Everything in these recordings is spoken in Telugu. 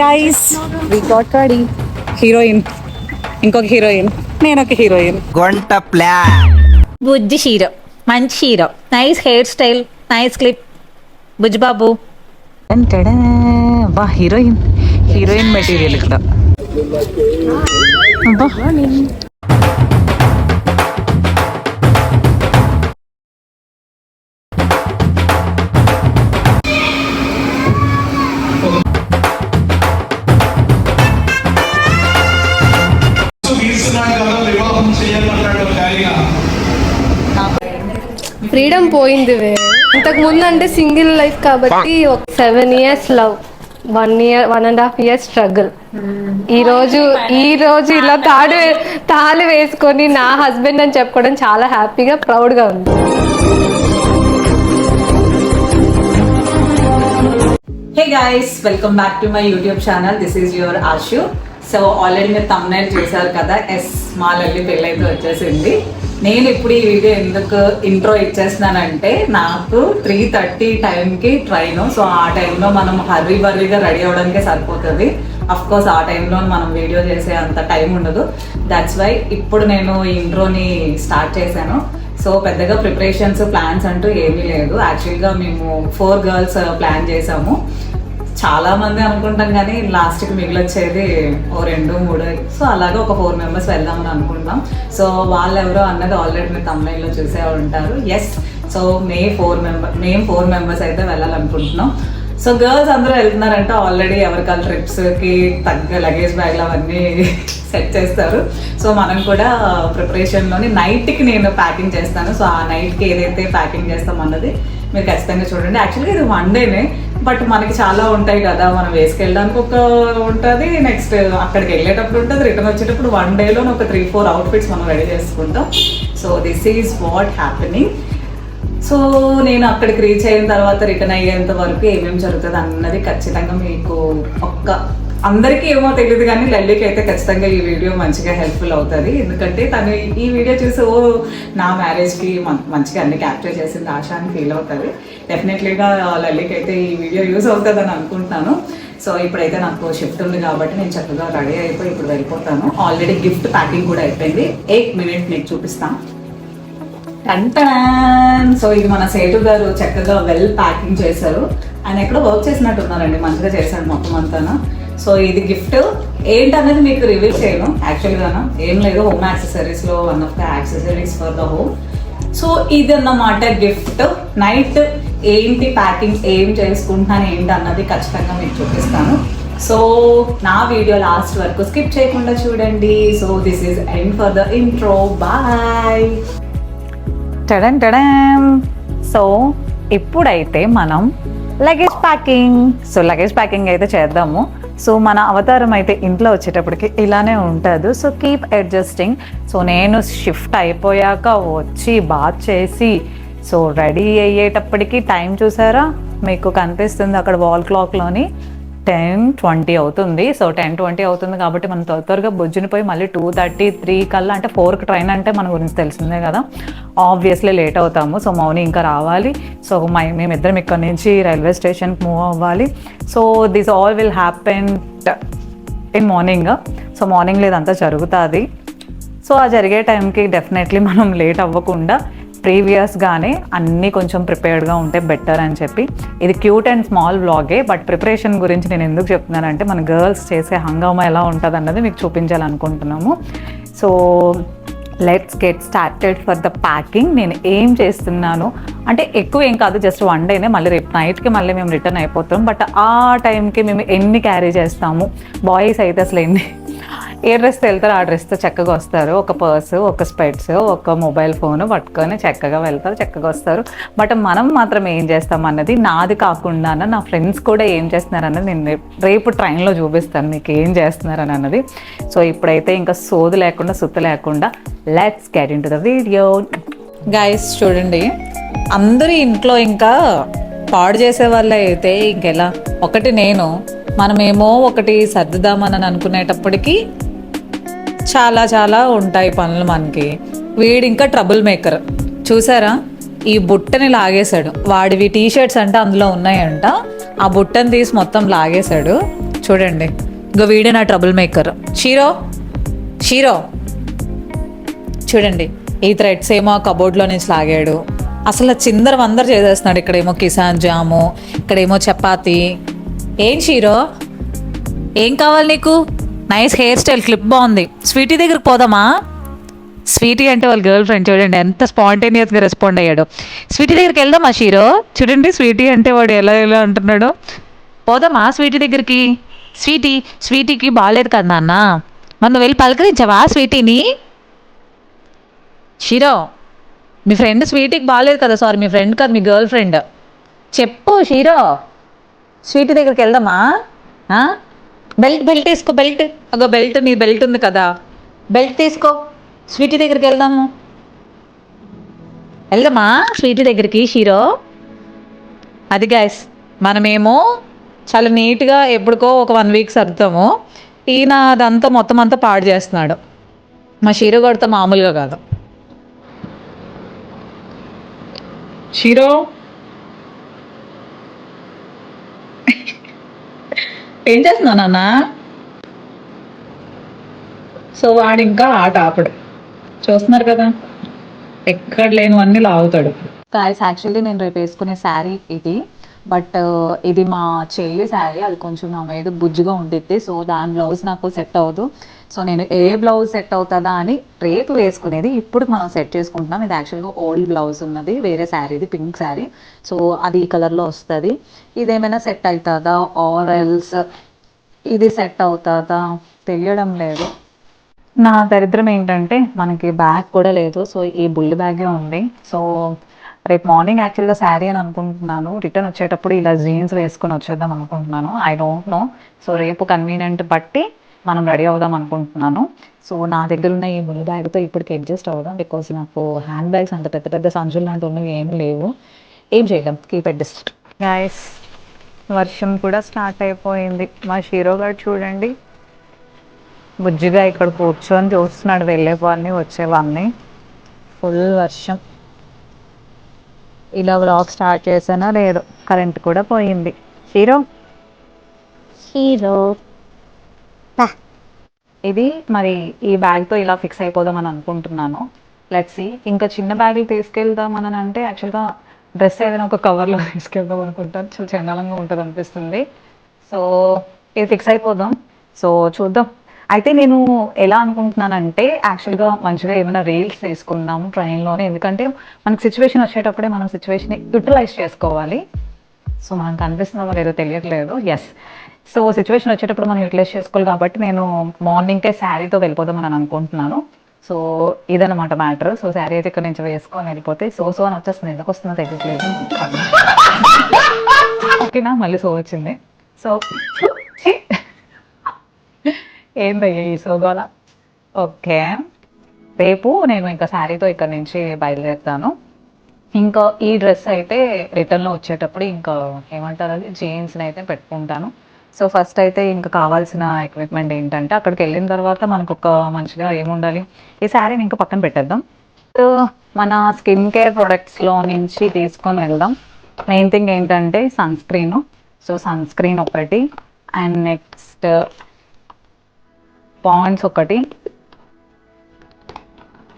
Guys we got ready heroine ఇంకొక హీరోయిన్ నేను ఒక హీరోయిన్ గొంట ప్లాన్. బుజ్జి హీరో. మంచి hero. Nice hair style nice clip బుజ్జి బాబు. బా హీరోయిన్ హీరోయిన్ మెటీరియల్ ఇక్కడ. ఫ్రీడమ్ పోయింది వే. ఇంతకు ముందు అంటే సింగిల్ లైఫ్ కాబట్టి ఒక seven years love one year one and half years struggle ఈ రోజు ఈ రోజు ఇలా తాడు తాళి వేసుకొని నా హస్బెండ్ అని చెప్పుకోవడం చాలా హ్యాపీగా ప్రౌడ్గా ఉంది. Hey guys welcome back to my YouTube channel this is your Ashu so already మీరు తమ్నైల్ చూసారు కదా? ఎస్ మా లల్లి పెళ్ళైతే వచ్చేసింది. నేను ఇప్పుడు ఈ వీడియో ఎందుకు ఇంట్రో ఇచ్చేస్తున్నానంటే నాకు త్రీ థర్టీ టైంకి ట్రైన్ సో ఆ టైంలో మనం హర్రీ బర్రీగా రెడీ అవ్వడానికే సరిపోతుంది. అఫ్ కోర్స్ ఆ టైంలో మనం వీడియో చేసే అంత టైం ఉండదు. దట్స్ వై ఇప్పుడు నేను ఈ ఇంట్రోని స్టార్ట్ చేశాను. సో పెద్దగా ప్రిపరేషన్స్ ప్లాన్స్ అంటూ ఏమీ లేదు. యాక్చువల్గా మేము ఫోర్ గర్ల్స్ ప్లాన్ చేసాము. చాలా మంది అనుకుంటాం కానీ లాస్ట్కి మిగిలొచ్చేది ఓ రెండు మూడు. సో అలాగే ఒక ఫోర్ మెంబర్స్ వెళ్దామని అనుకుంటాం. సో వాళ్ళు ఎవరో అన్నది ఆల్రెడీ మీరు తమిళలో చూసే ఉంటారు. ఎస్ సో మే ఫోర్ మెంబర్ మేము ఫోర్ మెంబర్స్ అయితే వెళ్ళాలనుకుంటున్నాం. సో గర్ల్స్ అందరూ వెళ్తున్నారంటే ఆల్రెడీ ఎవరికాల ట్రిప్స్కి తగ్గ లగేజ్ బ్యాగ్లు అవన్నీ సెట్ చేస్తారు. సో మనం కూడా ప్రిపరేషన్లోని నైట్కి నేను ప్యాకింగ్ చేస్తాను. సో ఆ నైట్కి ఏదైతే ప్యాకింగ్ చేస్తాం అన్నది మీరు ఖచ్చితంగా చూడండి. యాక్చువల్గా ఇది వన్ డేనే బట్ మనకి చాలా ఉంటాయి కదా మనం వేసుకెళ్ళడానికి ఒక ఉంటుంది నెక్స్ట్ అక్కడికి వెళ్ళేటప్పుడు ఉంటుంది రిటర్న్ వచ్చేటప్పుడు వన్ డేలో ఒక త్రీ ఫోర్ అవుట్ఫిట్స్ మనం రెడీ చేసుకుంటాం. So this is what happening so నేను అక్కడికి రీచ్ అయిన తర్వాత రిటర్న్ అయ్యేంత వరకు ఏమేమి జరుగుతుంది అన్నది ఖచ్చితంగా మీకు ఒక్క అందరికీ ఏమో తెలియదు కానీ లల్లికి అయితే ఖచ్చితంగా ఈ వీడియో మంచిగా హెల్ప్ఫుల్ అవుతుంది. ఎందుకంటే తను ఈ వీడియో చూసి ఓ నా మ్యారేజ్కి మంచిగా అన్ని క్యాప్చర్ చేసింది ఆశ అని ఫీల్ అవుతుంది. డెఫినెట్లీగా లలిక్ అయితే ఈ వీడియో యూస్ అవుతుంది అని అనుకుంటున్నాను. సో ఇప్పుడైతే నాకు షిఫ్ట్ ఉంది కాబట్టి నేను చక్కగా రెడీ అయిపోయి ఇప్పుడు వెళ్ళిపోతాను. ఆల్రెడీ గిఫ్ట్ ప్యాకింగ్ కూడా అయిపోయింది. ఎయిట్ మినిట్ మీకు చూపిస్తాను టన్ సో ఇది మన సేటు గారు చక్కగా వెల్ ప్యాకింగ్ చేశారు. ఆయన ఎక్కడో వర్క్ చేసినట్టు ఉన్నారండి మంచిగా చేశాడు మొత్తం అంతాను. సో ఇది గిఫ్ట్ ఏంటన్నది మీకు రివీల్ చేయను. యాక్చువల్గా ఏం లేదు home యాక్సెసరీస్లో one of the accessories for the home so ఇది అన్నమాట గిఫ్ట్ నైట్ ఏంటి ప్యాకింగ్ ఏం చేసుకుంటున్నాను ఏంటి అన్నది ఖచ్చితంగా మీకు చూపిస్తాను. సో నా వీడియో లాస్ట్ వరకు స్కిప్ చేయకుండా చూడండి. So this is end for the intro bye టడన్ టడన్. సో ఇప్పుడైతే మనం luggage packing so luggage packing అయితే చేద్దాము. సో మన అవతారం అయితే ఇంట్లో వచ్చేటప్పటికి ఇలానే ఉంటుంది. సో కీప్ అడ్జస్టింగ్ సో నేను షిఫ్ట్ అయిపోయాక వచ్చి బాత్ చేసి సో రెడీ అయ్యేటప్పటికి టైం చూసారా? మీకు కనిపిస్తుంది అక్కడ వాల్ క్లాక్లోని టెన్ ట్వంటీ అవుతుంది. సో టెన్ ట్వంటీ అవుతుంది కాబట్టి మనం త్వర త్వరగా బొజ్జుని పోయి మళ్ళీ టూ థర్టీ త్రీ కల్లా అంటే ఫోర్కి ట్రైన్ అంటే మన గురించి తెలిసిందే కదా. ఆబ్వియస్లీ లేట్ అవుతాము. సో మౌని ఇంకా రావాలి. సో మై మేమిద్దరం ఇక్కడ నుంచి రైల్వే స్టేషన్కి మూవ్ అవ్వాలి. So this all will happen in morning. So morning లేదంతా జరుగుతుంది. సో ఆ జరిగే టైంకి డెఫినెట్లీ మనం లేట్ అవ్వకుండా ప్రీవియస్గానే అన్నీ కొంచెం ప్రిపేర్డ్గా ఉంటే బెటర్ అని చెప్పి. ఇది క్యూట్ అండ్ స్మాల్ వ్లాగే బట్ ప్రిపరేషన్ గురించి నేను ఎందుకు చెప్తున్నానంటే మన గర్ల్స్ చేసే హంగామా ఎలా ఉంటుంది అన్నది మీకు చూపించాలనుకుంటున్నాము. So let's get started for the packing నేను ఏం చేస్తున్నాను? అంటే ఎక్కువ ఏం కాదు జస్ట్ వన్ డేనే మళ్ళీ రేపు నైట్కి మళ్ళీ మేము రిటర్న్ అయిపోతాం. బట్ ఆ టైంకి మేము ఎన్ని క్యారీ చేస్తాము? బాయ్స్ అయితే అసలు ఎన్ని ఏ డ్రెస్తో వెళ్తారో ఆ డ్రెస్తో చక్కగా వస్తారు. ఒక పర్స్ ఒక స్పెట్స్ ఒక మొబైల్ ఫోన్ పట్టుకొని చక్కగా వెళ్తారు చక్కగా వస్తారు. బట్ మనం మాత్రం ఏం చేస్తాం అన్నది నాది కాకుండా నా ఫ్రెండ్స్ కూడా ఏం చేస్తున్నారు అన్నది నేను రేపు- ట్రైన్లో చూపిస్తాను మీకు ఏం చేస్తున్నారని అన్నది. సో ఇప్పుడైతే ఇంకా సోదు లేకుండా సుత్తు లేకుండా let's get into the video guys చూడండి. అందరి ఇంట్లో ఇంకా పాడు చేసే వాళ్ళు అయితే ఇంకెలా? ఒకటి నేను. మనమేమో ఒకటి సర్దుదామని అనుకునేటప్పటికీ చాలా చాలా ఉంటాయి పనులు మనకి. వీడు ఇంకా ట్రబుల్ మేకర్ చూసారా? ఈ బుట్టని లాగేశాడు. వాడివి టీ షర్ట్స్ అంటే అందులో ఉన్నాయంట. ఆ బుట్టని తీసి మొత్తం లాగేశాడు. చూడండి. ఇంకా వీడే నా ట్రబుల్ మేకర్ షీరో? షీరో? చూడండి. ఈ థ్రెడ్స్ ఏమో కబోర్డ్లో నుంచి లాగాడు. అసలు చిందర వందరు చేసేస్తున్నాడు. ఇక్కడేమో కిసాన్ జాము ఇక్కడేమో చపాతి. ఏం షీరో? ఏం కావాలి నీకు? నైస్ హెయిర్ స్టైల్ క్లిప్ బాగుంది. స్వీటీ దగ్గరికి పోదామా? స్వీటీ అంటే వాళ్ళ గర్ల్ ఫ్రెండ్ చూడండి ఎంత స్పాంటేనియస్గా రెస్పాండ్ అయ్యాడు. స్వీటీ దగ్గరికి వెళ్దామా షీరో? చూడండి స్వీటీ అంటే వాడు ఎలా ఎలా అంటున్నాడు. పోదామా స్వీటీ దగ్గరికి? స్వీటీ స్వీటీకి బాగాలేదు కదా నాన్న. మనం వెళ్ళి పలకరించావా స్వీటీని షీరో మీ ఫ్రెండ్ స్వీటీకి బాగాలేదు కదా సారీ మీ ఫ్రెండ్ కాదు మీ గర్ల్ ఫ్రెండ్ చెప్పు షీరో. స్వీటీ దగ్గరికి వెళ్దామా? బెల్ట్ బెల్ట్ వేసుకో బెల్ట్. అదో బెల్ట్ నీ బెల్ట్ ఉంది కదా. బెల్ట్ తీసుకో. స్వీటీ దగ్గరికి వెళ్దాము. వెళ్దామా? స్వీటీ దగ్గరికి షీరో? అది గ్యాస్ మనమేమో చాలా నీట్గా ఎప్పుడుకో ఒక వన్ వీక్ సర్దుతాము. ఈయన అదంతా మొత్తం అంతా పాడు చేస్తున్నాడు. మా షీరో కొడితే మామూలుగా కాదు. షీరో? ఏం చేస్తున్నావు నాన్న? సో వాడు ఇంకా ఆట ఆపడు. చూస్తున్నారు కదా? ఎక్కడ లేనివన్నీ లాగుతాడు. గాయస్ యాక్చువల్లీ నేను రేపు వేసుకునే శారీ ఇది. బట్ uh, ఇది మా చెల్లి శారీ. అది కొంచెం నా మీద బుజ్జుగా ఉండిద్ది. సో దాని బ్లౌజ్ నాకు సెట్ అవ్వదు. సో నేను ఏ బ్లౌజ్ సెట్ అవుతుందా అని రేపు వేసుకునేది. ఇప్పుడు మనం సెట్ చేసుకుంటున్నాం. ఇది యాక్చువల్గా ఓల్డ్ బ్లౌజ్ ఉన్నది. వేరే శారీది పింక్ శారీ సో అది ఈ కలర్లో వస్తుంది. ఇదేమైనా సెట్ అవుతుందా? ఆర్ ఎల్స్ ఇది సెట్ అవుతుందా? తెలియడం లేదు. నా దరిద్రం ఏంటంటే మనకి బ్యాగ్ కూడా లేదు. సో ఈ బుల్లి బ్యాగే ఉంది. సో రేపు మార్నింగ్ యాక్చువల్గా శారీ అని అనుకుంటున్నాను. రిటర్న్ వచ్చేటప్పుడు ఇలా జీన్స్ వేసుకొని వచ్చేద్దాం అనుకుంటున్నాను. ఐ డోంట్ నో సో రేపు కన్వీనియంట్ బట్టి మనం రెడీ అవుదాం అనుకుంటున్నాను. సో నా దగ్గర ఉన్న ఈ బుల్లి బ్యాగ్తో ఇప్పటికి అడ్జస్ట్ అవుదాం బికాస్ నాకు హ్యాండ్ బ్యాగ్స్ అంత పెద్ద పెద్ద సంచులు లాంటి ఉన్నవి ఏం లేవు. ఏం చేయలేం కీప్ అడ్జస్ట్ గాయస్ వర్షం కూడా స్టార్ట్ అయిపోయింది. మా షీరో గారు చూడండి. బుజ్జిగా ఇక్కడ కూర్చొని చూస్తున్నాడు వెళ్ళేవాడిని వచ్చేవాడిని. ఫుల్ వర్షం. ఇలా వ్లాగ్ స్టార్ట్ చేసానా లేదు. కరెంట్ కూడా పోయింది. హీరో హీరో ఇది మరి ఈ బ్యాగ్తో ఇలా ఫిక్స్ అయిపోదాం అని అనుకుంటున్నాను. లెట్స్ ఇంకా చిన్న బ్యాగులు తీసుకెళ్దాం అని అంటే యాక్చువల్గా డ్రెస్ ఏదైనా ఒక కవర్లో తీసుకెళ్దాం అనుకుంటాను చాలా చండాలంగా ఉంటుంది అనిపిస్తుంది. సో ఇది ఫిక్స్ అయిపోదాం. సో చూద్దాం. అయితే నేను ఎలా అనుకుంటున్నానంటే యాక్చువల్గా మంచిగా ఏమైనా రీల్స్ తీసుకుందాం ట్రైన్లోనే. ఎందుకంటే మనకి సిచ్యువేషన్ వచ్చేటప్పుడే మనం సిచ్యువేషన్ యూటిలైజ్ చేసుకోవాలి. సో మనకు అనిపిస్తుందో లేదో తెలియట్లేదు. ఎస్ సో సిచ్యువేషన్ వచ్చేటప్పుడు మనం యూటిలైజ్ చేసుకోవాలి కాబట్టి నేను మార్నింగ్కే శారీతో వెళ్ళిపోదామని అని అనుకుంటున్నాను. సో ఇదన్నమాట మ్యాటర్ సో శారీ అయితే ఇక్కడ నుంచి వేసుకొని వెళ్ళిపోతే సో సో అని వచ్చేస్తుంది. ఎందుకు వస్తుందో తెలియట్లేదు. ఓకేనా? మళ్ళీ సో వచ్చింది. సో ఏందయ్యా ఈ సోగోల ఓకే. రేపు నేను ఇంకా శారీతో ఇక్కడ నుంచి బయలుదేరుతాను. ఇంకా ఈ డ్రెస్ అయితే రిటర్న్లో వచ్చేటప్పుడు ఇంకా ఏమంటారు అది? జీన్స్ని అయితే పెట్టుకుంటాను. సో ఫస్ట్ అయితే ఇంకా కావాల్సిన ఎక్విప్మెంట్ ఏంటంటే అక్కడికి వెళ్ళిన తర్వాత మనకు ఒక మంచిగా ఏముండాలి? ఈ శారీని ఇంకా పక్కన పెట్టేద్దాం. సో మన స్కిన్ కేర్ ప్రొడక్ట్స్లో నుంచి తీసుకొని వెళ్దాం. మెయిన్ థింగ్ ఏంటంటే sunscreen so sunscreen ఒకటి అండ్ నెక్స్ట్ పాయింట్స్ ఒకటి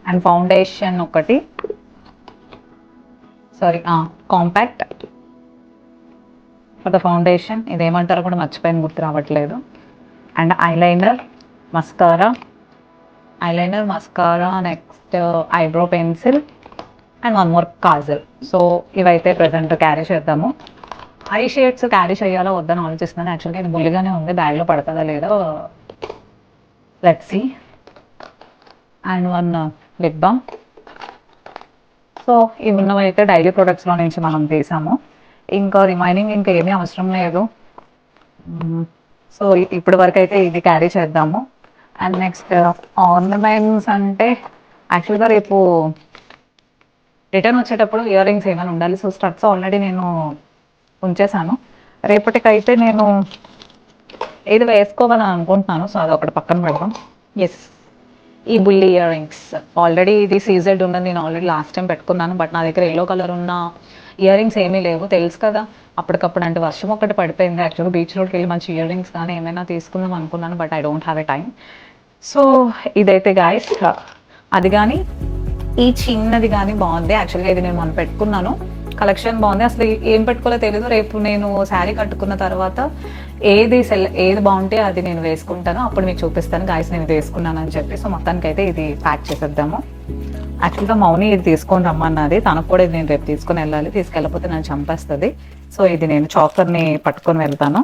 అండ్ ఫౌండేషన్ ఒకటి. Sorry compact for the foundation ఇదేమంటారో కూడా మర్చిపోయిన గుర్తు రావట్లేదు. And eyeliner mascara eyeliner mascara next eyebrow pencil and one more kajal so ఇవైతే ప్రజెంట్ క్యారీ చేద్దాము. ఐ షేడ్స్ క్యారీ చేయాలో వద్దని ఆలోచిస్తున్నాను. యాక్చువల్గా ఇది బుల్లిగానే ఉంది. బ్యాగ్లో పడుతుందా లేదో? Let see and one lip balm so ఇవి ఉన్నవైతే డైలీ ప్రొడక్ట్స్లో నుంచి మనం తీసాము. ఇంకా రిమైనింగ్ ఇంకా ఏమీ అవసరం లేదు. సో ఇప్పటి వరకు అయితే ఇది క్యారీ చేద్దాము. అండ్ నెక్స్ట్ ఆర్నమెంట్స్ అంటే యాక్చువల్గా రేపు రిటర్న్ వచ్చేటప్పుడు ఇయర్ రింగ్స్ ఏమైనా ఉండాలి. సో స్టడ్స్ ఆల్రెడీ నేను ఉంచేసాను రేపటికైతే నేను ఇది వేసుకోవాలని అనుకుంటున్నాను సో అది ఒకటి పక్కన పెడదాం. ఎస్ ఈ బుల్లి ఇయర్ రింగ్స్ ఆల్రెడీ ఇది సీజెడ్ ఉన్నది. నేను ఆల్రెడీ లాస్ట్ టైం పెట్టుకున్నాను. బట్ నా దగ్గర ఎల్లో కలర్ ఉన్న ఇయర్ రింగ్స్ ఏమీ లేవు తెలుసు కదా. అప్పటికప్పుడు అంటే వర్షం ఒకటి పడిపోయింది. యాక్చువల్గా బీచ్ రోడ్కి వెళ్ళి మంచి ఇయర్ రింగ్స్ కానీ ఏమైనా తీసుకుందాం అనుకున్నాను but I don't have a time so ఇదైతే గాయస్ అది కానీ ఈ చిన్నది కానీ బాగుంది. యాక్చువల్గా ఇది నేను మొన్న పెట్టుకున్నాను. కలెక్షన్ బాగుంది. అసలు ఏం పెట్టుకోవాలో తెలియదు రేపు నేను శారీ కట్టుకున్న తర్వాత ఏది సెల్ ఏది బాగుంటే అది నేను వేసుకుంటాను. అప్పుడు మీకు చూపిస్తాను. గాయస్ నేను ఇది వేసుకున్నాను అని చెప్పి. సో మొత్తానికి అయితే ఇది ప్యాక్ చేసేద్దాము. యాక్చువల్గా మౌని ఇది తీసుకొని రమ్మన్నది. తనకు కూడా ఇది నేను రేపు తీసుకొని వెళ్ళాలి. తీసుకెళ్ళకపోతే నన్ను చంపేస్తుంది. సో ఇది నేను చాకర్ని పట్టుకొని వెళ్తాను.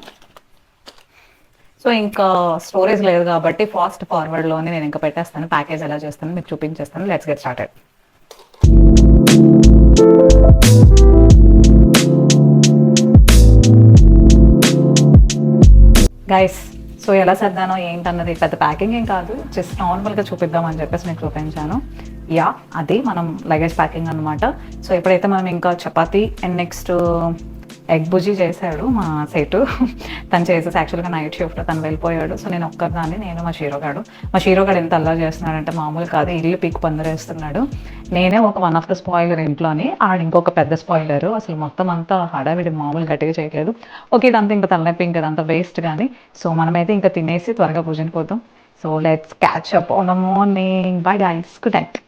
సో ఇంకా స్టోరేజ్ లేదు కాబట్టి ఫాస్ట్ ఫార్వర్డ్లోనే నేను ఇంకా పెట్టేస్తాను. ప్యాకేజ్ ఎలా చేస్తాను మీకు చూపించేస్తాను. Let's get started guys so ఎలా సర్దానో ఏంటన్నది పెద్ద ప్యాకింగ్ ఏం కాదు. జస్ట్ నార్మల్గా చూపిద్దామని చెప్పేసి నేను చూపించాను. యా అది మనం లగేజ్ ప్యాకింగ్ అనమాట సో ఎప్పుడైతే మనం ఇంకా chapati and next egg bhurji చేశాడు మా సేటు తను చేసేసి యాక్చువల్గా నైట్ షిఫ్ట్ తను వెళ్ళిపోయాడు. సో నేను ఒక్కదాన్ని నేను మా షీరోగాడు మా షీరోగాడు ఎంత అల్లా చేస్తున్నాడంటే మామూలు కాదు ఇల్లు పీక్ పందిరేస్తున్నాడు నేనే ఒక వన్ ఆఫ్ ద స్పాయిలర్ ఇంట్లోని ఆడ ఇంకొక పెద్ద స్పాయిలర్ అసలు మొత్తం అంతా హడావిడి మామూలు గట్టిగా చేయలేదు ఓకే ఇదంతా ఇంకా తలనొప్పి ఇంకా అంత వేస్ట్ కానీ సో మనమైతే ఇంకా తినేసి త్వరగా పూజని పోతాం. So let's catch up on the morning bye guys good night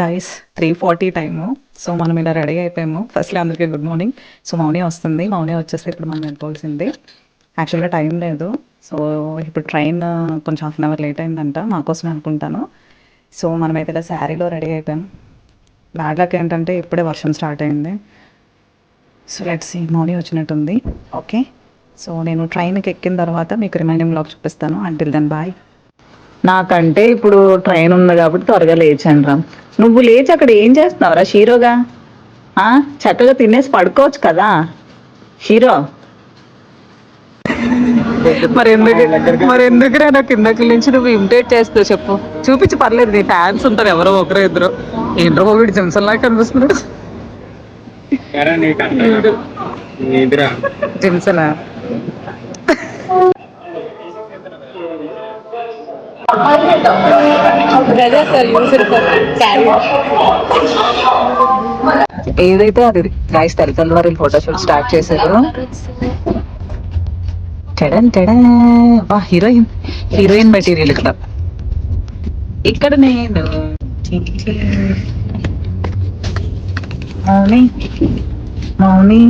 guys three forty time so మనం ఇలా రెడీ అయిపోయాము. ఫస్ట్లీ అందరికీ గుడ్ మార్నింగ్ సో మౌని వస్తుంది. మౌని వచ్చేసి ఇప్పుడు మనం వెళ్ళిపోవాల్సింది. యాక్చువల్గా టైం లేదు. సో ఇప్పుడు ట్రైన్ uh, కొంచెం హాఫ్ అన్ అవర్ లేట్ అయిందంట. మాకోసం అనుకుంటాను. సో మనమైతే ఇలా శారీలో రెడీ అయిపోయాం. బ్యాడ్ లక్ ఏంటంటే ఇప్పుడే వర్షం స్టార్ట్ అయింది. సో లెట్స్ మౌని వచ్చినట్టుంది. ఓకే సో నేను ట్రైన్కి ఎక్కిన తర్వాత మీకు రిమైండింగ్ బ్లాగ్ చూపిస్తాను. అంటిల్ దెన్ బాయ్ నాకంటే ఇప్పుడు ట్రైన్ ఉంది కాబట్టి త్వరగా లేచాను రా. నువ్వు లేచి అక్కడ ఏం చేస్తున్నావురా షీరోగా? ఆ, చక్కగా తినేసి పడుకోవచ్చు కదా? షీరో. మరి ఎందుకు మరి ఎందుకురా నాకు కిందకి నుంచి నువ్వు ఇమిటేట్ చేస్తావు చెప్పు. చూపించి పర్లేదు నీ ఫ్యాన్స్ ఉంటారు ఎవరో ఒకరో ఇద్దరు. ఏంటో ఒకటి జిమ్సన్ లాగా కనిపిస్తున్నాడు. జిమ్సనా ఏదైతే అది గైస్ తల్లిదండ్రులు వారి ఫోటోషూట్ స్టార్ట్ చేశారు. టెడన్ టెడన్. వా హీరోయిన్ హీరోయిన్ మెటీరియల్ ఇక్కడ. ఇక్కడ నేను మౌని. మౌని.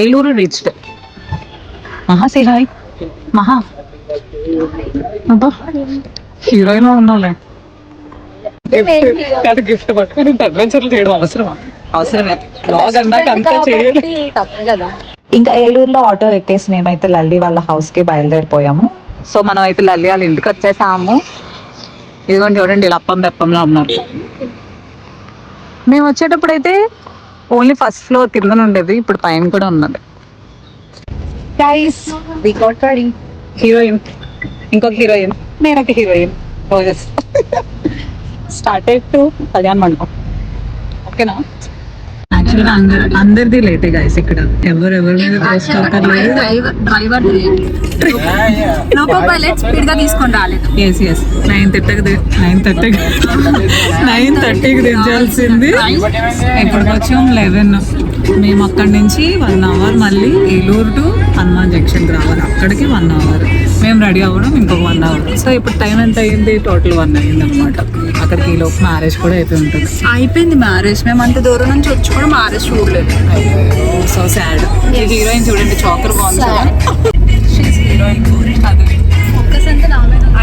Eluru reached. Maha say hi మహా. అబ్బా హీరోయిన్ ఉన్నావులే గిఫ్ట్ గిఫ్ట్ పట్టుకొని అడ్వెంచర్లు చేయడం అవసరమా? అవసరమే. బ్లాగ్ అన్నాక అంతా చేయాలి ఇంకా ఏలూరులో ఆటో ఎక్కేసి మేమైతే లల్లి వాళ్ళ హౌస్కి బయలుదేరిపోయాము. సో మనం అయితే లల్లి వాళ్ళ ఇంటికి వచ్చేసాము. ఇదిగోండి చూడండి ఇలా అప్పం బెప్పంలో ఉన్నారు. మేము వచ్చేటప్పుడు అయితే ఓన్లీ ఫస్ట్ ఫ్లోర్ కింద ఉండేది ఇప్పుడు పైన కూడా ఉన్నది. Guys we got ready heroine ఇంకొక హీరోయిన్ నేను ఒక heroine roses started to Kalyan Mandapam ఓకేనా యాక్చువల్గా అందరు అందరిది లేటే గైస్ ఇక్కడ. ఎవరు ఎవరి మీద డ్రైవర్ లోకో పైలట్ స్పీడ్గా తీసుకొని రాలేదు. ఎస్ ఎస్ నైన్ థర్టీకి నైన్ థర్టీకి నైన్ థర్టీకి దించాల్సింది. ఇప్పుడు వచ్చాం? లెవెన్ మేము అక్కడి నుంచి వన్ అవర్ మళ్ళీ ఏలూరు టు హనుమాన్ జంక్షన్కి రావాలి. అక్కడికి వన్ అవర్. మేము రెడీ అవ్వడం ఇంకొక వన్ అవర్. సో ఇప్పుడు టైం ఎంత అయింది? టోటల్ వన్ అయింది అనమాట అక్కడికి ఈ లోపు మ్యారేజ్ కూడా అయిపోయి ఉంటుంది. అయిపోయింది మ్యారేజ్ మేము అంత దూరం నుంచి వచ్చి కూడా మ్యారేజ్ చూడలేదు సో సాడ్ హీరోయిన్ చూడండి చాకర్ బాగుంది హీరోయిన్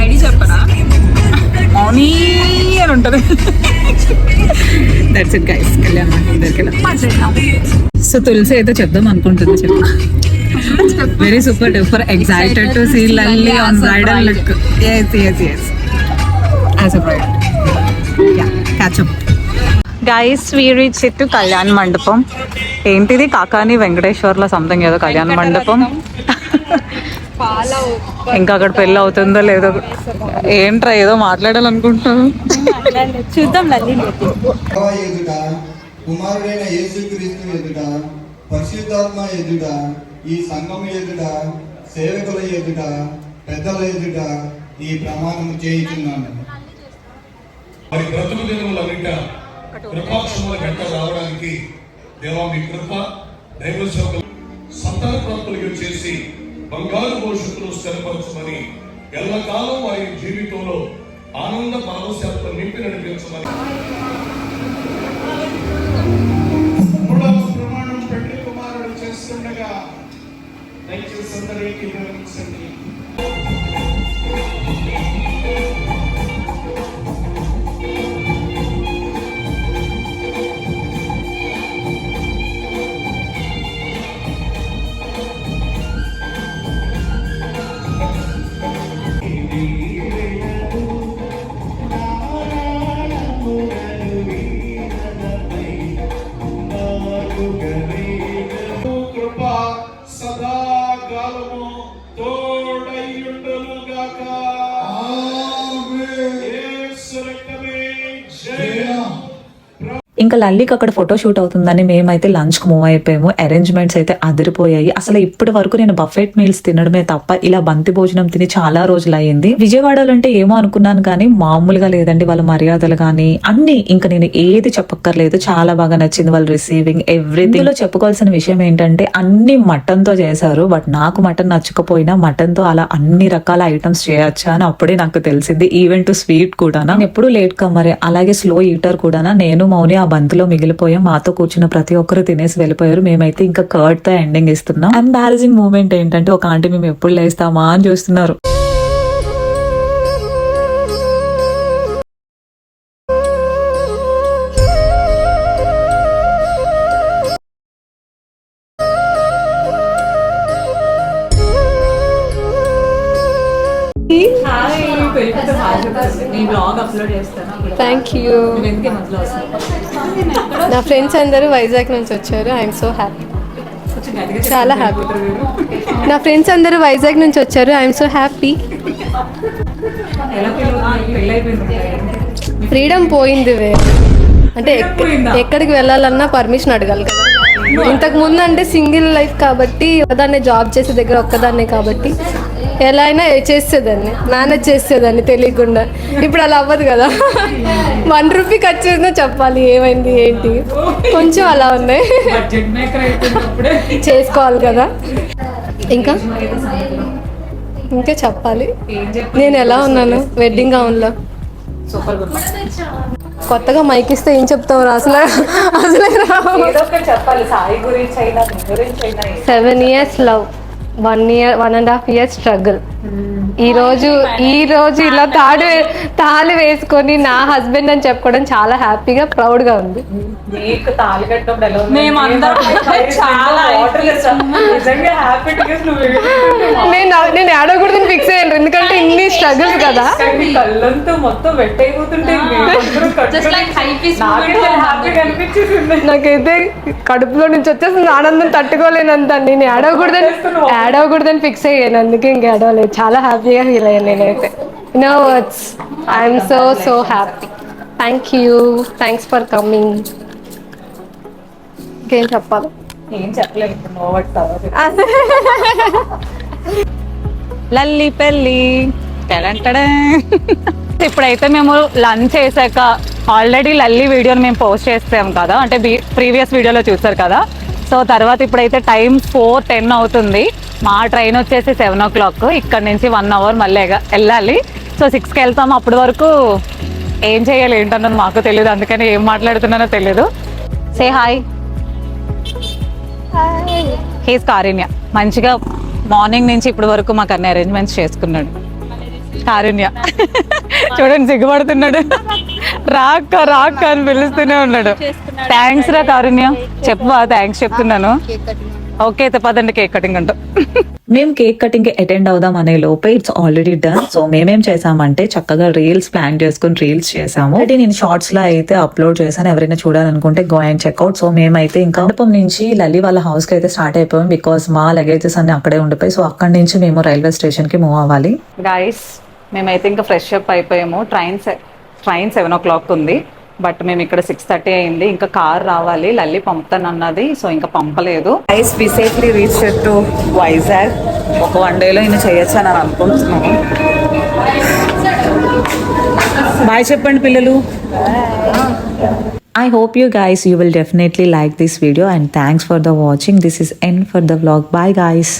ఐడి చెప్పరా మౌనీ అని ఉంటుంది. దట్స్ ఇట్ గైస్ కళ్యాణ్ మండపం దగ్గరికి సో తులసి అయితే చెప్దాం అనుకుంటుంది చెప్పు. Very super duper excited to see Lalli on bridal look yes yes yes as a bride ya catch up guys we reach it Kalyan Mandapam ఏంటిది కాకాని వెంకటేశ్వర్లో సంథింగ్ ఏదో కళ్యాణ మండపం ఇంకా అక్కడ పెళ్ళి అవుతుందో లేదో ఏంట్రా ఏదో మాట్లాడాలనుకుంటున్నాను. చూద్దాం కుమారుడైన యేసుక్రీస్తు ఎదుట పరిశుద్ధాత్మ ఎదుట ఈ సంఘం ఎదుట సేవకుల ఎదుట పెద్దల ఎదుట ఈ ప్రమాణం చేయించున్నాను. మరి బ్రతుకు దినములన్నిట కృపాక్షముల గంట రావడానికి దేవా మీ కృప దైవ సేవకులు సంతాన ప్రాప్తులు చేసి బంగారు భవిష్యత్తును స్థిరపరచమని ఎల్లకాలం వారి జీవితంలో ఆనంద పరవశాలతో నింపి నడిపించమని. ప్రమాణం పెళ్ళి కుమారుడు చేస్తుండగా దయచేసి అందరికీ వివరించండి. Solomon ఇంకా లల్లికి అక్కడ ఫోటో షూట్ అవుతుందని మేమైతే లంచ్కి మూవ్ అయిపోయాము. అరేంజ్మెంట్స్ అయితే అదిరిపోయాయి. అసలు ఇప్పటి వరకు నేను బఫెట్ మీల్స్ తినడమే తప్ప ఇలా బంతి భోజనం తిని చాలా రోజులు అయ్యింది విజయవాడలో అంటే ఏమో అనుకున్నాను కానీ మామూలుగా లేదండి. వాళ్ళ మర్యాదలు కానీ అన్ని ఇంకా నేను ఏది చెప్పక్కర్లేదు. చాలా బాగా నచ్చింది వాళ్ళ రిసీవింగ్ ఎవ్రీథింగ్లో చెప్పుకోవాల్సిన విషయం ఏంటంటే అన్ని మటన్తో చేశారు. బట్ నాకు మటన్ నచ్చకపోయినా మటన్తో అలా అన్ని రకాల ఐటమ్స్ చేయొచ్చా అని అప్పుడే నాకు తెలిసింది. ఈవెన్ టు స్వీట్ కూడా ఎప్పుడు లేట్ కమ్మరే అలాగే స్లో ఈటర్ కూడా నేను మౌని ఆ బంతిలో మిగిలిపోయాం. మాతో కూర్చున్న ప్రతి ఒక్కరు తినేసి వెళ్ళిపోయారు. మేమైతే ఇంకా కర్డ్తో ఎండింగ్ ఇస్తున్నాం. ఎంబారసింగ్ మూమెంట్ ఏంటంటే ఒక ఆంటీ మేము ఎప్పుడు లేస్తామా అని చూస్తున్నారు. థ్యాంక్ యూ నా ఫ్రెండ్స్ అందరూ వైజాగ్ నుంచి వచ్చారు. ఐఎమ్ సో హ్యాపీ చాలా హ్యాపీ నా ఫ్రెండ్స్ అందరూ వైజాగ్ నుంచి వచ్చారు. ఐఎమ్ సో హ్యాపీ ఫ్రీడమ్ పోయింది వే. అంటే ఎక్క- ఎక్కడికి వెళ్ళాలన్నా పర్మిషన్ అడగాలి కదా. ఇంతకు ముందు అంటే సింగిల్ లైఫ్ కాబట్టి ఒక్కదాన్నే జాబ్ చేసే దగ్గర ఒక్కదాన్నే కాబట్టి ఎలా అయినా చేసేదాన్ని. మేనేజ్ చేసేదాన్ని తెలియకుండా. ఇప్పుడు అలా అవ్వదు కదా. వన్ రూపీ ఖర్చు చేసినా చెప్పాలి ఏమైంది ఏంటి? కొంచెం అలా ఉన్నాయి. చేసుకోవాలి కదా. ఇంకా? ఇంకా చెప్పాలి. నేను ఎలా ఉన్నాను? వెడ్డింగ్ గౌన్లో సూపర్ కొత్తగా మైక్ ఇస్తే ఏం చెప్తావు? అసలు అసలే seven years love one year one and half year struggle ఈ రోజు ఈ రోజు ఇలా తాడు తాళి వేసుకొని నా హస్బెండ్ అని చెప్పుకోవడం చాలా హ్యాపీగా ప్రౌడ్గా ఉంది. నీకు తాళి నేను హ్యాపీ నేను ఫిక్స్ అయ్యాను. ఎందుకంటే ఇన్ని స్ట్రగుల్స్ కదా. కళ్ళంతా మొత్తం వెట్ అయిపోతుంటే నాకైతే కడుపులో నుంచి వచ్చేసింది ఆనందం తట్టుకోలేనంత. నేను ఏడవకూడదని ఏడవకూడదని ఫిక్స్ అయ్యాను. అందుకే ఇంక ఏడవలేదు. చాలా హ్యాపీగా ఫీల్ అయ్యాను నేనైతే no words I'm so so happy thank you thanks for coming ఇంకేం చెప్పాలి? ఏం చెప్పలేదు. లల్లి పెళ్ళి. ఇప్పుడైతే మేము లంచ్ చేశాక ఆల్రెడీ లల్లి వీడియోని మేము పోస్ట్ చేసాం కదా. అంటే ప్రీవియస్ వీడియోలో చూసారు కదా. సో తర్వాత ఇప్పుడైతే టైం ఫోర్ టెన్ అవుతుంది. మా ట్రైన్ వచ్చేసి సెవెన్ ఓ క్లాక్. ఇక్కడ నుంచి వన్ అవర్ మళ్ళీ వెళ్ళాలి. సో సిక్స్కి వెళ్తాము అప్పటి వరకు ఏం చేయాలి ఏంటన్నది మాకు తెలియదు అందుకని ఏం మాట్లాడుతున్నానో తెలియదు సే హాయ్ హీస్ కారుణ్య మంచిగా మార్నింగ్ నుంచి ఇప్పటి వరకు మాకు అన్ని అరేంజ్మెంట్స్ చేసుకున్నాడు. కారుణ్య చూడండి సిగ్గుపడుతున్నాడు. రాక్క రాక్క అని పిలుస్తూనే ఉన్నాడు. థ్యాంక్స్ రా కారుణ్య చెప్పవా థ్యాంక్స్ చెప్తున్నాను. ఓకే అయితే పదండి కేక్ కటింగ్ అంటూ. మేము కేక్ కటింగ్కి అటెండ్ అవుదాం అనే లోపే ఇట్స్ ఆల్రెడీ డన్ సో మేమేం చేసామంటే చక్కగా రీల్స్ ప్లాన్ చేసుకుని రీల్స్ చేసాము. అంటే నేను షార్ట్స్లో అయితే అప్లోడ్ చేశాను. ఎవరైనా చూడాలనుకుంటే గో అండ్ చెక్అవుట్ సో మేమైతే ఇంకా మండపం నుంచి లలి వాళ్ళ హౌస్కి అయితే స్టార్ట్ అయిపోయాం బికాస్ మా లగేజెస్ అన్ని అక్కడే ఉండిపోయి సో అక్కడి నుంచి మేము రైల్వే స్టేషన్కి మూవ్ అవ్వాలి. గైస్ మేమైతే ఇంకా ఫ్రెష్ అప్ అయిపోయాము. Train train seven o'clock ఉంది. బట్ మేము ఇక్కడ సిక్స్ థర్టీ అయింది. ఇంకా కార్ రావాలి. లల్లి పంపుతాను అన్నది సో ఇంకా పంపలేదు. ఐస్ రీసెంట్లీ రీచ్ టు వైజాగ్ ఒక వన్ డేలో ఈయన చేయొచ్చు అని అనుకుంటున్నాను. బాయ్ చెప్పండి పిల్లలు. I hope you guys you will definitely like this video and thanks for the watching this is end for the blog bye guys